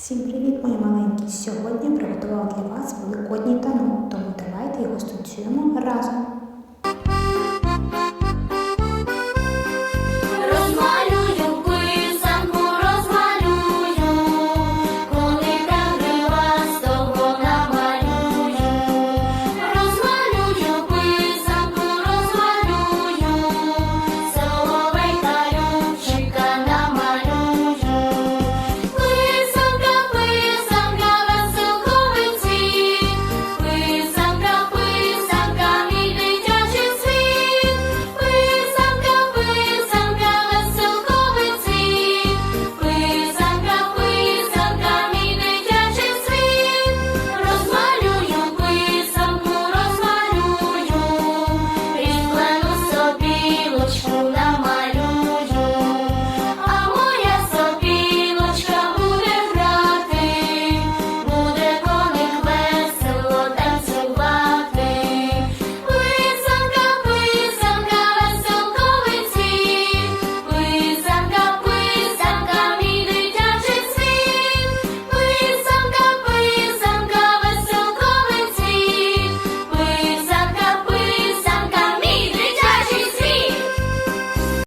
Всім привіт, мої маленькі! Сьогодні приготувала для вас великодній танок, тому давайте його станцюємо разом.